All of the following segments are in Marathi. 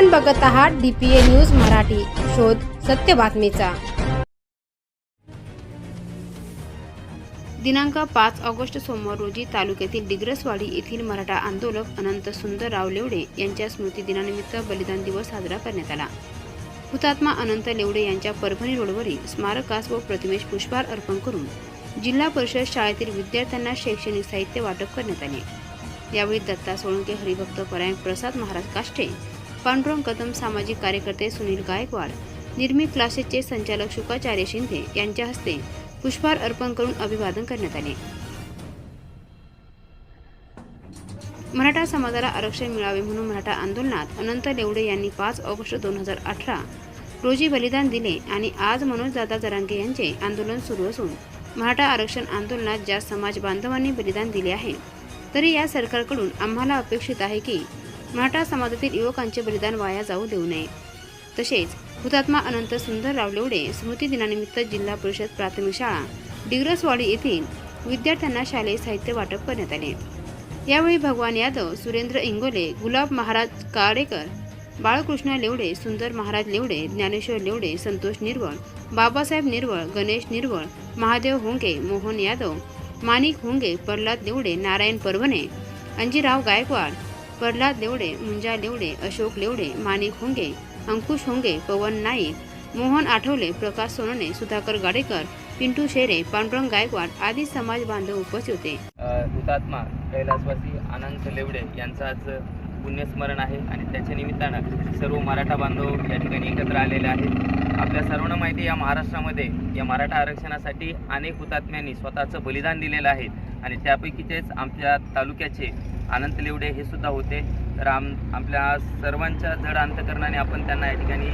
आपण बघत आहात डीपीए न्यूज मराठी. शोध सत्य बातमीचा. दिनांक पाच ऑगस्ट सोमवार रोजी तालुक्यातील डिग्रसवाडी येथील मराठा आंदोलक अनंत सुंदरराव लेवडे यांच्या स्मृती दिनानिमित्त बलिदान दिवस साजरा करण्यात आला. हुतात्मा अनंत लेवडे यांच्या परभणी रोडवरील स्मारकास व प्रतिमेश पुष्पहार अर्पण करून जिल्हा परिषद शाळेतील विद्यार्थ्यांना शैक्षणिक साहित्य वाटप करण्यात आले. यावेळी दत्ता सोळंके हरिभक्त परायण प्रसाद महाराज काष्टे पांडुरंग कदम सामाजिक कार्यकर्ते सुनील गायकवाड निर्मी क्लासेसचे संचालक शुकाचार्य शिंदे यांच्या हस्ते पुष्पहार अर्पण करून अभिवादन करण्यात आले. मराठा समाजाला आरक्षण मिळावे म्हणून मराठा आंदोलनात अनंत लेवडे यांनी पाच ऑगस्ट दोन हजार अठरा रोजी बलिदान दिले आणि आज मनोजदादा जरांगे यांचे आंदोलन सुरू असून मराठा आरक्षण आंदोलनात ज्या समाज बांधवांनी बलिदान दिले आहे तरी या सरकारकडून आम्हाला अपेक्षित आहे की मराठा समाजातील युवकांचे बलिदान वाया जाऊ देऊ नये. तसेच हुतात्मा अनंत सुंदरराव लेवडे स्मृती दिनानिमित्त जिल्हा परिषद प्राथमिक शाळा डिग्रसवाडी येथील विद्यार्थ्यांना शालेय साहित्य वाटप करण्यात आले. यावेळी भगवान यादव सुरेंद्र इंगोले गुलाब महाराज काळेकर बाळकृष्ण लेवडे सुंदर महाराज लेवडे ज्ञानेश्वर लेवडे संतोष निर्वळ बाबासाहेब निर्वळ गणेश निर्वळ महादेव होंगे मोहन यादव माणिक होंगे प्रल्हाद लेवडे नारायण परभणे अंजीराव गायकवाड प्रल्हाद लेवडे मुंजा लेवडे अशोक लेवडे माणिक होंगे अंकुश होंगे पवन नाईक मोहन आठवले प्रकाश सोनने सुधाकर गाडेकर पिंटू शेरे पांडुरंग गायकवाड आदी समाज बांधव उपस्थित होते. हुतात्मा कैलासवासी अनंत लेवडे यांचं आज पुण्यस्मरण आहे आणि त्याच्या निमित्तानं सर्व मराठा बांधव या ठिकाणी एकत्र आलेले आहेत. आपल्या सर्वांना माहिती या महाराष्ट्रामध्ये या मराठा आरक्षणासाठी अनेक हुतात्म्यांनी स्वतःचं बलिदान दिलेलं आहे आणि त्यापैकीचेच आमच्या तालुक्याचे अनंत लिवडे हे सुद्धा होते. तर आम आपल्या सर्वांच्या जड अंतकरणाने आपण त्यांना या ठिकाणी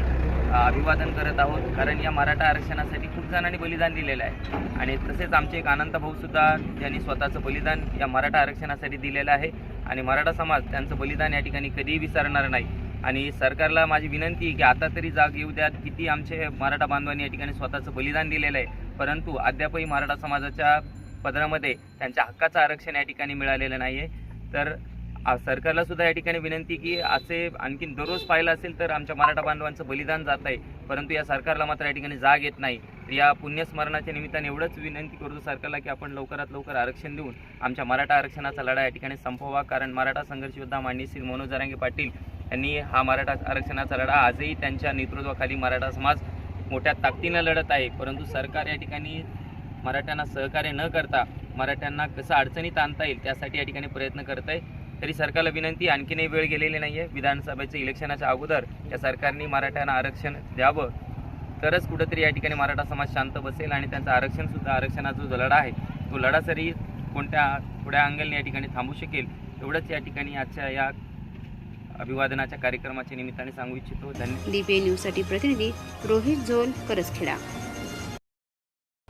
अभिवादन करत आहोत. कारण या मराठा आरक्षणासाठी खूप जणांनी बलिदान दिलेलं आहे. आणि तसेच आमचे एक अनंत भाऊ ज्यांनी स्वतःचं बलिदान या मराठा आरक्षणासाठी दिलेलं आहे. आणि मराठा समाज त्यांचं बलिदान या ठिकाणी कधीही विसरणार नाही. आणि सरकारला माझी विनंती आहे की आता तरी जाग येऊ द्यात किती आमचे मराठा बांधवांनी या ठिकाणी स्वतःचं बलिदान दिलेलं आहे. परंतु अद्यापही मराठा समाजाच्या पदरामध्ये त्यांच्या हक्काचं आरक्षण या ठिकाणी मिळालेलं नाही आहे तर सरकारला सुद्धा या ठिकाणी विनंती की असे आणखीन दररोज पाहिलं असेल तर आमच्या मराठा बांधवांचं बलिदान जात आहे. परंतु या सरकारला मात्र या ठिकाणी जाग येत नाही. या पुण्यस्मरणाच्या निमित्ताने एवढंच विनंती करतो सरकारला की आपण लवकरात लवकर आरक्षण देऊन आमच्या मराठा आरक्षणाचा लढा या ठिकाणी संपवा. कारण मराठा संघर्ष योद्धा मांडणी श्री मनोज जरांगे पाटील यांनी हा मराठा आरक्षणाचा लढा आजही त्यांच्या नेतृत्वाखाली मराठा समाज मोठ्या ताकदीनं लढत आहे. परंतु सरकार या ठिकाणी मराठ्यांना सहकार्य न करता मराठ्यांना कसं अडचणीत आणता येईल त्यासाठी या ठिकाणी प्रयत्न करत आहे तरी सरकारला विनंती आणखीनही वेळ गेलेली नाही आहे विधानसभेच्या इलेक्शनाच्या अगोदर या सरकारने मराठ्यांना आरक्षण द्यावं. तरच कुठंतरी या ठिकाणी मराठा समाज शांत बसेल आणि त्यांचं आरक्षणसुद्धा आरक्षणाचा जो लढा आहे तो लढा सरी कोणत्या थोड्या अंगलने या ठिकाणी थांबू शकेल एवढंच या ठिकाणी आजच्या या अभिवादनाच्या कार्यक्रमाच्या निमित्ताने सांगू इच्छितो. धन्यवाद डीपीए न्यूजसाठी प्रतिनिधी रोहित झोल करसखेडा.